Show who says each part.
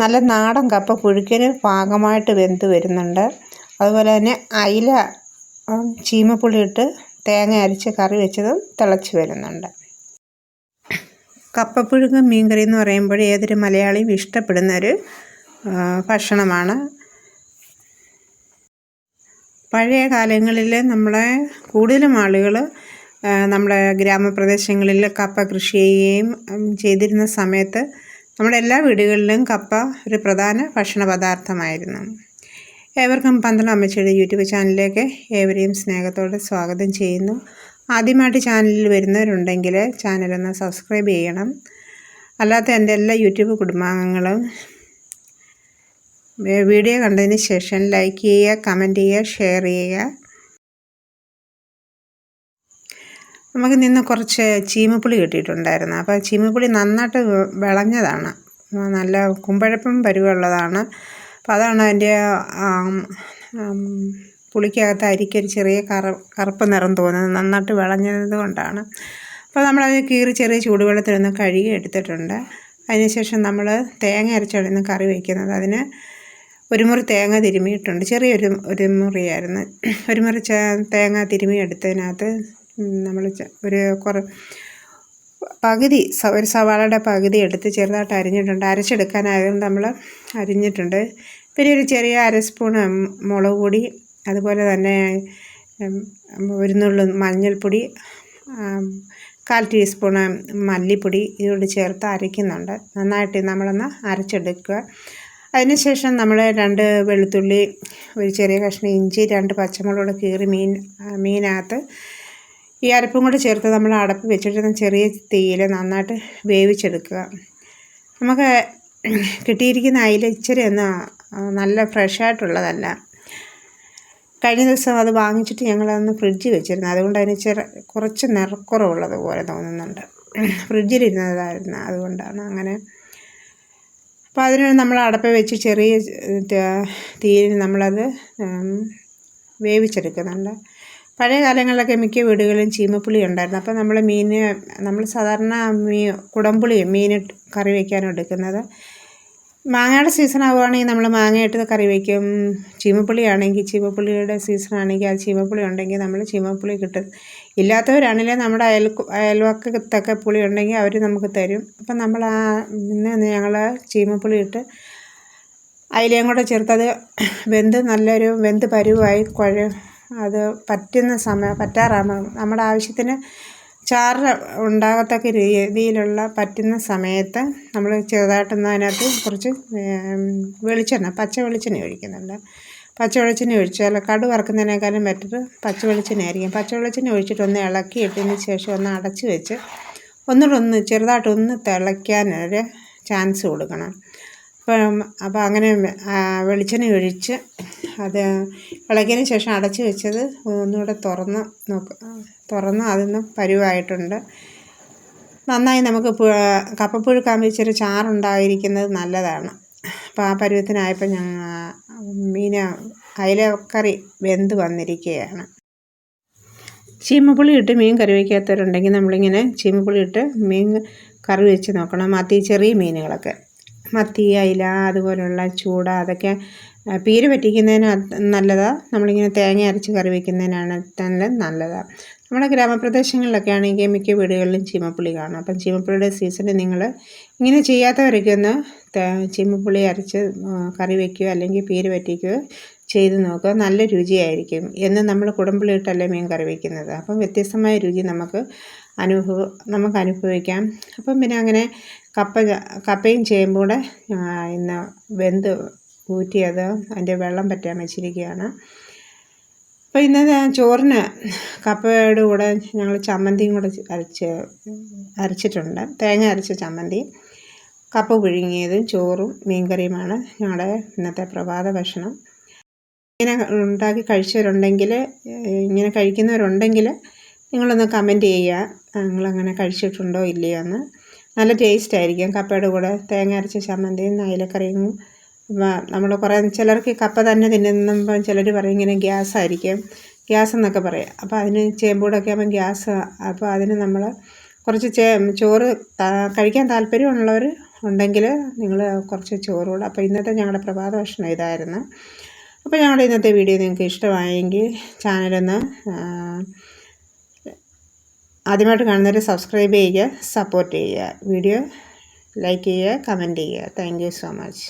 Speaker 1: നല്ല നാടൻ കപ്പ പുഴുക്കിന് പാകമായിട്ട് വെന്ത് വരുന്നുണ്ട്. അതുപോലെ തന്നെ അയില ചീമപ്പുളി ഇട്ട് തേങ്ങ അരച്ച് കറി വെച്ചതും തിളച്ച് വരുന്നുണ്ട്. കപ്പപ്പുഴുക്കും മീൻകറി എന്ന് പറയുമ്പോൾ ഏതൊരു മലയാളിയും ഇഷ്ടപ്പെടുന്ന ഒരു ഭക്ഷണമാണ്. പഴയ കാലങ്ങളിൽ നമ്മളെ കൂടുതലും ആളുകൾ നമ്മുടെ ഗ്രാമപ്രദേശങ്ങളിൽ കപ്പ കൃഷി ചെയ്യുകയും ചെയ്തിരുന്ന സമയത്ത് നമ്മുടെ എല്ലാ വീടുകളിലും കപ്പ ഒരു പ്രധാന ഭക്ഷണ പദാർത്ഥമായിരുന്നു. ഏവർക്കും പന്തളം അമ്മച്ചിയുടെ യൂട്യൂബ് ചാനലിലേക്ക് ഏവരെയും സ്നേഹത്തോടെ സ്വാഗതം ചെയ്യുന്നു. ആദ്യമായിട്ട് ചാനലിൽ വരുന്നവരുണ്ടെങ്കിൽ ചാനലൊന്ന് സബ്സ്ക്രൈബ് ചെയ്യണം. അല്ലാത്ത എന്റെ എല്ലാ യൂട്യൂബ് കുടുംബാംഗങ്ങളും വീഡിയോ കണ്ടതിന് ശേഷം ലൈക്ക് ചെയ്യുക കമന്റ് ചെയ്യുക ഷെയർ ചെയ്യുക. നമുക്ക് നിന്ന് കുറച്ച് ചീമപ്പുളി കിട്ടിയിട്ടുണ്ടായിരുന്നു. അപ്പോൾ ചീമപ്പുളി നന്നായിട്ട് വിളഞ്ഞതാണ്. നല്ല കുമ്പഴപ്പം പരുവുള്ളതാണ്. അപ്പോൾ അതാണ് അതിന്റെ പുളിക്കകത്ത് അരിക്കൊരു ചെറിയ കറ കറുപ്പ് നിറം തോന്നുന്നത് നന്നായിട്ട് വിളഞ്ഞത് കൊണ്ടാണ്. അപ്പോൾ നമ്മളത് കീറി ചെറിയ ചൂടുവെള്ളത്തിലൊന്ന് കഴുകി എടുത്തിട്ടുണ്ട്. അതിനുശേഷം നമ്മൾ തേങ്ങ അരച്ചാണ് കറി വയ്ക്കുന്നത് അതിന് ഒരു മുറി തേങ്ങ തിരുമിയിട്ടുണ്ട്. ചെറിയൊരു ഒരു മുറിയായിരുന്നു. ഒരു മുറി തേങ്ങ തിരുമി എടുത്തതിനകത്ത് നമ്മൾ ഒരു കുറ പകുതി ഒരു സവാളയുടെ പകുതി എടുത്ത് ചെറുതായിട്ട് അരിഞ്ഞിട്ടുണ്ട്. അരച്ചെടുക്കാനായതുകൊണ്ട് നമ്മൾ അരിഞ്ഞിട്ടുണ്ട്. പിന്നെ ഒരു ചെറിയ അര സ്പൂൺ മുളക് പൊടി അതുപോലെ തന്നെ ഒരു നുള്ളു മഞ്ഞൾപ്പൊടി കാൽ ടീസ്പൂണ് മല്ലിപ്പൊടി ഇതുകൊണ്ട് ചേർത്ത് അരയ്ക്കുന്നുണ്ട്. നന്നായിട്ട് നമ്മളൊന്ന് അരച്ചെടുക്കുക. അതിനുശേഷം നമ്മൾ രണ്ട് വെളുത്തുള്ളി ഒരു ചെറിയ കഷ്ണം ഇഞ്ചി രണ്ട് പച്ചമുളക് കീറി മീൻ മീനകത്ത് ഈ അരപ്പും കൂടെ ചേർത്ത് നമ്മൾ അടപ്പ് വെച്ചിട്ട് ചെറിയ തീയിൽ നന്നായിട്ട് വേവിച്ചെടുക്കുക. നമുക്ക് കിട്ടിയിരിക്കുന്ന അയില ഇച്ചിരി ഒന്ന് നല്ല ഫ്രഷായിട്ടുള്ളതല്ല. കഴിഞ്ഞ ദിവസം അത് വാങ്ങിച്ചിട്ട് ഞങ്ങളതൊന്ന് ഫ്രിഡ്ജിൽ വെച്ചിരുന്നു. അതുകൊണ്ട് അതിന് ചെറു കുറച്ച് നിറക്കുറവുള്ളത് പോലെ തോന്നുന്നുണ്ട്. ഫ്രിഡ്ജിലിരുന്നതായിരുന്നു. അതുകൊണ്ടാണ് അങ്ങനെ. അപ്പോൾ അതിന് നമ്മൾ അടപ്പ് വെച്ച് ചെറിയ തീയിൽ നമ്മളത് വേവിച്ചെടുക്കുന്നുണ്ട്. പഴയ കാലങ്ങളിലൊക്കെ മിക്ക വീടുകളിലും ചീമപ്പുളി ഉണ്ടായിരുന്നു. അപ്പോൾ നമ്മൾ മീൻ നമ്മൾ സാധാരണ മീ കുടംപുളി മീൻ കറി വയ്ക്കാനും എടുക്കുന്നത്. മാങ്ങയുടെ സീസൺ ആവുകയാണെങ്കിൽ നമ്മൾ മാങ്ങയിട്ട് കറി വയ്ക്കും ചീമപ്പുളി ആണെങ്കിൽ ചീമപ്പുളിയുടെ സീസൺ ആണെങ്കിൽ അത് ചീമപ്പുളി ഉണ്ടെങ്കിൽ നമ്മൾ ചീമപ്പുളി കിട്ടും. ഇല്ലാത്തവരാണെങ്കിൽ നമ്മുടെ അയൽ അയൽവക്കത്തൊക്കെ പുളി ഉണ്ടെങ്കിൽ അവർ നമുക്ക് തരും. അപ്പം നമ്മൾ ആ ഇന്ന് ഞങ്ങൾ ചീമപ്പുളി ഇട്ട് അതിലേയും കൂടെ ചേർത്തത് വെന്ത് നല്ലൊരു വെന്ത് പരുവായി കുഴ അത് പറ്റുന്ന സമയം പറ്റാറാകുമ്പോൾ നമ്മുടെ ആവശ്യത്തിന് ചാറ് ഉണ്ടാകത്തക്ക രീതിയിലുള്ള പറ്റുന്ന സമയത്ത് നമ്മൾ ചെറുതായിട്ടൊന്ന് അതിനകത്ത് കുറച്ച് വെളിച്ചെണ്ണ പച്ച വെളിച്ചെണ്ണ ഒഴിക്കുന്നുണ്ട്. പച്ച വെളിച്ചെണ്ണ ഒഴിച്ചാൽ കടു വറക്കുന്നതിനേക്കാളും ബെറ്റർ പച്ച വെളിച്ചെണ്ണ ആയിരിക്കും. പച്ച വെളിച്ചെണ്ണ ഒഴിച്ചിട്ട് ഒന്ന് ഇളക്കി ഇട്ടതിന് ശേഷം ഒന്ന് അടച്ച് വെച്ച് ഒന്നുകൂടെ ഒന്ന് ചെറുതായിട്ടൊന്ന് തിളയ്ക്കാനൊരു ചാൻസ് കൊടുക്കണം. അപ്പം അപ്പം അങ്ങനെ വെളിച്ചെണ്ണ ഒഴിച്ച് അത് ഇളകിയതിന് ശേഷം അടച്ചു വെച്ചത് ഒന്നുകൂടെ തുറന്ന് നോക്ക് തുറന്ന് അതൊന്ന് പരുവായിട്ടുണ്ട്. നന്നായി നമുക്ക് കപ്പപ്പുഴുക്കാകുമ്പോൾ ഇച്ചിരി ചാറുണ്ടായിരിക്കുന്നത് നല്ലതാണ്. അപ്പോൾ ആ പരുവത്തിനായപ്പോൾ ഞങ്ങൾ മീൻ അയിലക്കറി വെന്ത് വന്നിരിക്കുകയാണ്. ചീമപ്പുളി ഇട്ട് മീൻ കറി വയ്ക്കാത്തവരുണ്ടെങ്കിൽ നമ്മളിങ്ങനെ ചീമപ്പുളി ഇട്ട് മീൻ കറി വെച്ച് നോക്കണം അതി ചെറിയ മീനുകളൊക്കെ. മത്തി അയില അതുപോലുള്ള ചൂട അതൊക്കെ പീര് പറ്റിക്കുന്നതിന് നല്ലതാണ് നമ്മളിങ്ങനെ തേങ്ങ അരച്ച് കറി വയ്ക്കുന്നതിനാണ് തന്നെ നല്ലതാണ് നമ്മുടെ ഗ്രാമപ്രദേശങ്ങളിലൊക്കെ ആണെങ്കിൽ മിക്ക വീടുകളിലും ചീമപ്പുളി കാണും. അപ്പം ചീമപ്പുളിയുടെ സീസണിൽ നിങ്ങൾ ഇങ്ങനെ ചെയ്യാത്തവരൊക്കെ ഒന്ന് ചീമപ്പുളി അരച്ച് കറി വയ്ക്കുകയോ അല്ലെങ്കിൽ പീര് പറ്റിക്കുകയോ ചെയ്ത് നോക്കുക. നല്ല രുചിയായിരിക്കും എന്ന് നമ്മൾ കുടംപുളി ഇട്ടല്ലേ മീൻ കറി വയ്ക്കുന്നത് അപ്പം വ്യത്യസ്തമായ രുചി നമുക്ക് അനുഭവ നമുക്ക് അനുഭവിക്കാം. അപ്പം പിന്നെ അങ്ങനെ കപ്പ കപ്പയും ചേമ്പും കൂടെ ഇന്ന് വെന്ത് ഊറ്റിയത് അതിന്റെ വെള്ളം പറ്റാൻ വെച്ചിരിക്കുകയാണ്. അപ്പോൾ ഇന്ന് ചോറിന് കപ്പയുടെ കൂടെ ഞങ്ങൾ ചമ്മന്തിയും കൂടെ അരച്ച് അരച്ചിട്ടുണ്ട്. തേങ്ങ അരച്ച ചമ്മന്തി കപ്പ പുഴുങ്ങിയതും ചോറും മീൻകറിയുമാണ് ഞങ്ങളുടെ ഇന്നത്തെ പ്രഭാത ഭക്ഷണം. ഇങ്ങനെ ഉണ്ടാക്കി കഴിച്ചവരുണ്ടെങ്കിൽ ഇങ്ങനെ കഴിക്കുന്നവരുണ്ടെങ്കിൽ നിങ്ങളൊന്ന് കമന്റ് ചെയ്യുക നിങ്ങളങ്ങനെ കഴിച്ചിട്ടുണ്ടോ ഇല്ലയോ എന്ന് നല്ല ടേസ്റ്റ് ആയിരിക്കും. കപ്പയുടെ കൂടെ തേങ്ങ അരച്ച ചമ്മന്തിയും അയിലക്കറിയും. നമ്മൾ കുറേ ചിലർക്ക് കപ്പ തന്നെ തിന്നുമ്പം ചിലർ പറയും ഇങ്ങനെ ഗ്യാസ് ആയിരിക്കും. ഗ്യാസ് എന്നൊക്കെ പറയാം. അപ്പോൾ അതിന് ചേമ്പൂടൊക്കെ ആകുമ്പോൾ ഗ്യാസ് അപ്പോൾ അതിന് നമ്മൾ കുറച്ച് ചേ ചോറ് കഴിക്കാൻ താല്പര്യമുള്ളവർ ഉണ്ടെങ്കിൽ നിങ്ങൾ കുറച്ച് ചോറുകൂടെ അപ്പോൾ ഇന്നത്തെ ഞങ്ങളുടെ പ്രഭാത ഭക്ഷണം ഇതായിരുന്നു. അപ്പോൾ ഞങ്ങളുടെ ഇന്നത്തെ വീഡിയോ നിങ്ങൾക്ക് ഇഷ്ടമായെങ്കിൽ ചാനലൊന്ന് ആദ്യമായിട്ട് കാണുന്നവർ സബ്സ്ക്രൈബ് ചെയ്യുക സപ്പോർട്ട് ചെയ്യുക. വീഡിയോ ലൈക്ക് ചെയ്യുക കമന്റ് ചെയ്യുക. Thank so much